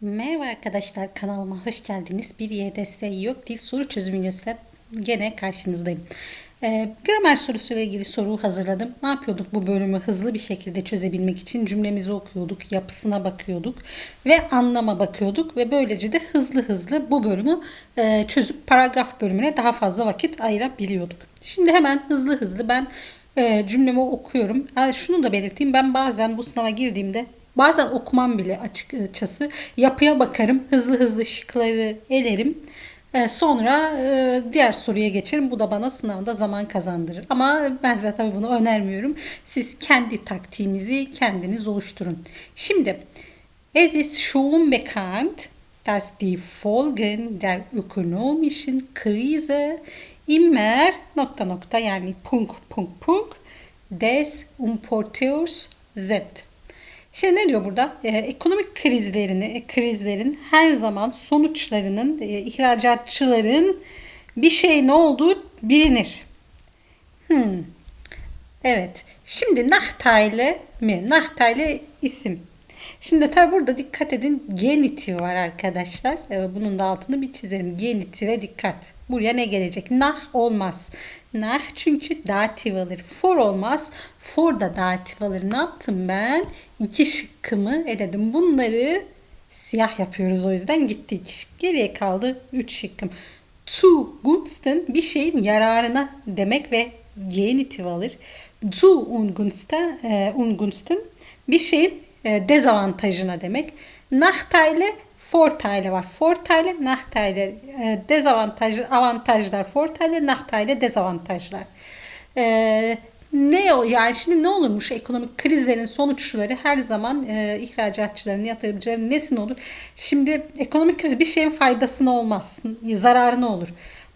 Merhaba arkadaşlar kanalıma hoş geldiniz. Bir YDS yok dil soru çözüm videosuyla gene karşınızdayım. Ee, gramer sorusuyla ilgili soru hazırladım. Ne yapıyorduk bu bölümü hızlı bir şekilde çözebilmek için cümlemizi okuyorduk, yapısına bakıyorduk ve anlama bakıyorduk ve böylece de hızlı hızlı bu bölümü e, çözüp paragraf bölümüne daha fazla vakit ayırabiliyorduk. Şimdi hemen hızlı hızlı ben e, cümlemi okuyorum. Ha, şunu da belirteyim ben bazen bu sınava girdiğimde Bazen okumam bile açıkçası. Yapıya bakarım. Hızlı hızlı şıkları elerim. E, sonra e, diğer soruya geçerim. Bu da bana sınavda zaman kazandırır. Ama ben size tabii bunu önermiyorum. Siz kendi taktiğinizi kendiniz oluşturun. Şimdi es ist schon bekannt, dass die Folgen der ökonomischen Krise immer nokta nokta yani Punkt Punkt Punkt des Importeurs sind. Şimdi ne diyor burada? Ee, ekonomik krizlerini, e, krizlerin her zaman sonuçlarının e, ihracatçıların bir şey ne olduğu bilinir. Hmm. Evet. Şimdi Nachteile mi? Nachteile isim. Şimdi tabi burada dikkat edin genitif var arkadaşlar. Ee, bunun da altını bir çizelim. Genitife dikkat. Buraya ne gelecek? Nah olmaz. Nah çünkü datif alır. For olmaz. For da datif alır. Ne yaptım ben? İki şıkkımı eledim. Bunları siyah yapıyoruz o yüzden gitti iki şık. Geriye kaldı üç şıkkım. To gunsten bir şeyin yararına demek ve genitif alır. Zu ungunsten, e, ungunsten bir şeyin dezavantajına demek. Nachteile Vorteile var. Vorteile, Nachteile, e, dezavantaj, avantajlar, Vorteile, Nachteile, dezavantajlar. E, ne o yani şimdi ne olurmuş ekonomik krizlerin sonuçları her zaman e, ihracatçıların, yatırımcıların nesin olur? Şimdi ekonomik kriz bir şeyin faydasına olmaz, zararına olur.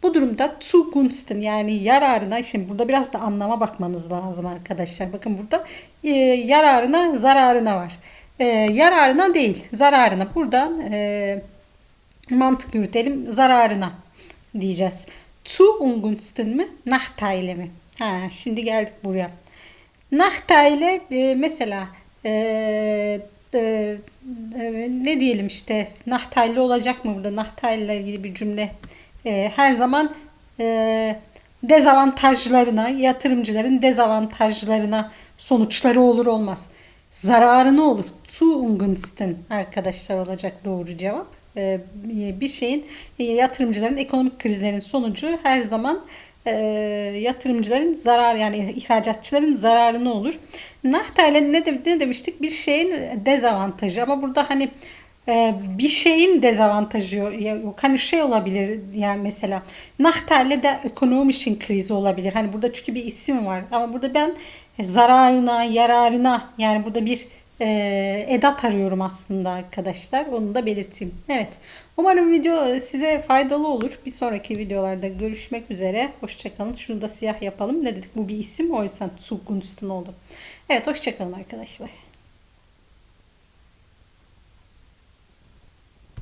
Bu durumda zugunsten yani yararına şimdi burada biraz da anlama bakmanız lazım arkadaşlar. Bakın burada e, yararına zararına var. E, yararına değil zararına. Burada e, mantık yürütelim zararına diyeceğiz. Zu ungunsten mi? Nachteile mi? Ha, şimdi geldik buraya. Nachteile e, mesela e, e, ne diyelim işte Nachteile olacak mı burada? İle ilgili bir cümle e, her zaman e, dezavantajlarına, yatırımcıların dezavantajlarına sonuçları olur olmaz. Zararı ne olur? Zu ungunsten arkadaşlar olacak doğru cevap. E, bir şeyin e, yatırımcıların ekonomik krizlerin sonucu her zaman e, yatırımcıların zarar yani ihracatçıların zararı ne olur? Nachteile ne, de, ne demiştik? Bir şeyin dezavantajı ama burada hani ee, bir şeyin dezavantajı yok. Hani şey olabilir yani mesela Nachteile de ekonomischen krizi olabilir. Hani burada çünkü bir isim var ama burada ben zararına, yararına yani burada bir e, edat arıyorum aslında arkadaşlar. Onu da belirteyim. Evet. Umarım video size faydalı olur. Bir sonraki videolarda görüşmek üzere. Hoşçakalın. Şunu da siyah yapalım. Ne dedik? Bu bir isim. O yüzden Zugunsten oldu. Evet. Hoşçakalın arkadaşlar.